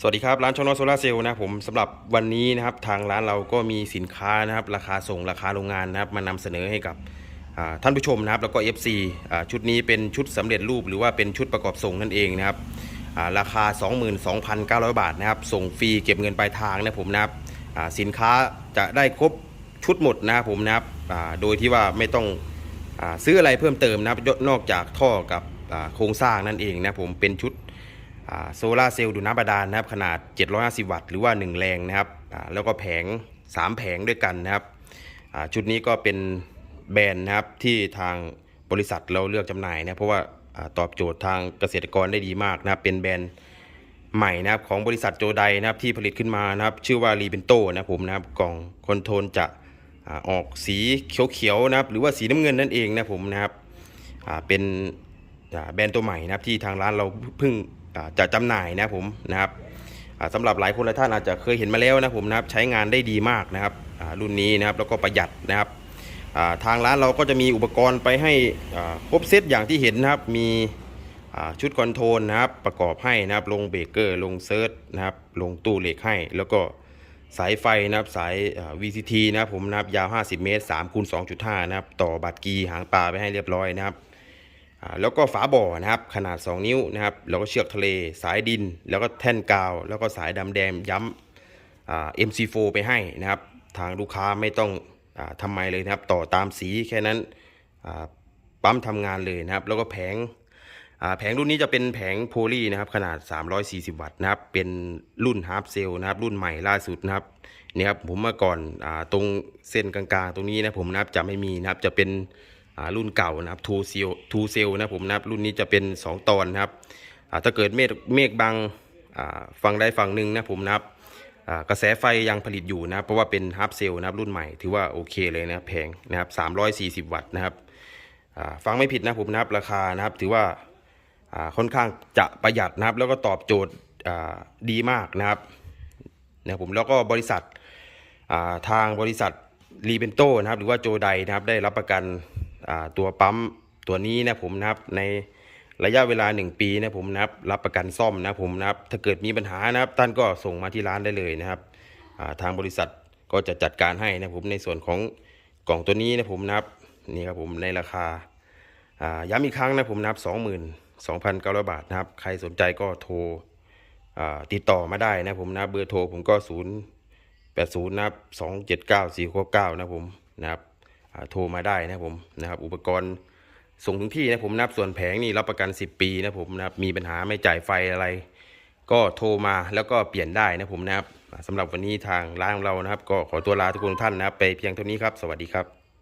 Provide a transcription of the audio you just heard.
สวัสดีครับ ร้านชองนอโซลาเซลล์นะครับผมสำหรับวันนี้นะครับทางร้านเราก็มีสินค้านะครับ ราคาส่งราคาโรงงานนะครับ มานำเสนอให้กับท่านผู้ชมนะครับ แล้วก็ FC ชุดนี้เป็นชุดสำเร็จรูปหรือว่าเป็นชุดประกอบส่งนั่นเองนะครับอ่าราคา 22,900 บาทนะครับ ส่งฟรีเก็บเงินปลายทางนะผมนะครับสินค้าจะได้ครบชุดหมดนะครับผมนะครับโดยที่ว่าไม่ต้องอซื้ออะไรเพิ่มเติมนะครับนอกจากท่อกับโครงสร้างนั่นเองนะผมเป็นชุด โซลาเซลล์ดูดน้ำบาดาลนะครับ ขนาด 750 วัตต์หรือว่า 1 แรงนะครับแล้วก็แผง 3 แผงด้วยกันนะครับชุดนี้ก็เป็นแบรนด์นะครับที่ทางบริษัทเราเลือกจำหน่ายนะเพราะว่าอตอบโจทย์ทางเกษตรกรได้ดีมากนะครับ เป็นแบรนด์ใหม่นะครับของบริษัทโจไดนะครับที่ผลิตขึ้นมานะครับ ชื่อว่ารีเบนโตนะผมนะครับกล่องคอนโทรลจะออกสีเขียวๆนะครับหรือว่าสีน้ำเงินนั่นเองนะผมนะครับเป็นแบรนด์ตัวใหม่นะครับที่ทางร้านเราเพิ่ง จะจำหน่ายนะผมนะครับอ่าสำหรับหลายคนหลายท่านอาจจะเคยเห็นมาแล้วนะผมนะครับใช้งานได้ดีมากนะครับรุ่นนี้นะครับแล้วก็ประหยัดนะครับทางร้านเราก็จะมีอุปกรณ์ไปให้ครบเซตอย่างที่เห็นนะครับ มีชุดคอนโทรลนะครับประกอบให้นะครับลงเบรกเกอร์ลงเซิร์ชนะครับลงตู้เหล็กให้ แล้วก็สายไฟนะครับสาย VCT นะครับผมนะครับยาว 50 เมตร3คูณ2.5 นะครับ ต่อบัตรกีหางปลาไปให้เรียบร้อยนะครับ แล้วก็ฝาบ่อนะครับขนาด 2 นิ้วนะครับแล้วก็เชือกทะเล สายดิน แล้วก็แท่นกาว แล้วก็สายดำแดงย้ำอ่า MC4 ไปให้นะครับ ทางลูกค้าไม่ต้องอทำไมเลยนะครับ ต่อตามสีแค่นั้นปั๊มทำงานเลยนะครับ แล้วก็แผงแผงรุ่นนี้จะเป็นแผงโพลีนะครับ ขนาด 340 วัตต์นะครับ เป็นรุ่นฮาร์ปเซลนะครับ รุ่นใหม่ล่าสุดนะครับเนี่ยครับผมเมื่อก่อนอตรงเส้นกลางๆ ตรงนี้นะผมนะครับจะไม่มีนะครับจะเป็น รุ่นเก่านะครับทูเซลทูเซลนะผมนะครับรุ่นนี้จะเป็น 2 ตอนนะครับถ้าเกิดเมฆเมฆบังอ่าฝั่งใดฝั่งหนึ่งนะผมนะครับกระแสไฟยังผลิตอยู่นะครับเพราะว่าเป็นฮาร์ปเซลนะครับรุ่นใหม่ถือว่าโอเคเลยนะแพงนะครับ 340 วัตต์นะครับฟังไม่ผิดนะผมนะครับราคานะครับถือว่าค่อนข้างจะประหยัดนะครับแล้วก็ตอบโจทย์ดีมากนะครับนะผมแล้วก็บริษัททางบริษัทรีเบนโตนะครับหรือว่าโจไดนะครับได้รับประกัน ตัวปั๊มตัวนี้นะผมนะครับในระยะเวลา 1 ปีนะผมนะครับรับประกันซ่อมนะผมนะครับถ้าเกิดมีปัญหานะครับท่านก็ส่งมาที่ร้านได้เลยนะครับทางบริษัทก็จะจัดการให้นะผมในส่วนของกล่องตัวนี้นะผมนะครับนี่ครับผมในราคาย้ำอีกครั้งนะผมนะครับ22,900บาทนะครับใครสนใจก็โทรติดต่อมาได้นะผมนะเบอร์โทรผมก็0 80นะครับ279 469นะครับผมนะครับ โทรมาได้นะผมนะครับ อุปกรณ์ส่งถึงที่นะผมนับส่วนแผงนี่รับประกัน 10 ปีนะผมนะครับมีปัญหาไม่จ่ายไฟอะไร ก็โทรมาแล้วก็เปลี่ยนได้นะผมนะครับสำหรับวันนี้ทางร้านของเรานะครับ ก็ขอตัวลาทุกคนทุกท่านนะครับ ไปเพียงเท่านี้ครับ สวัสดีครับ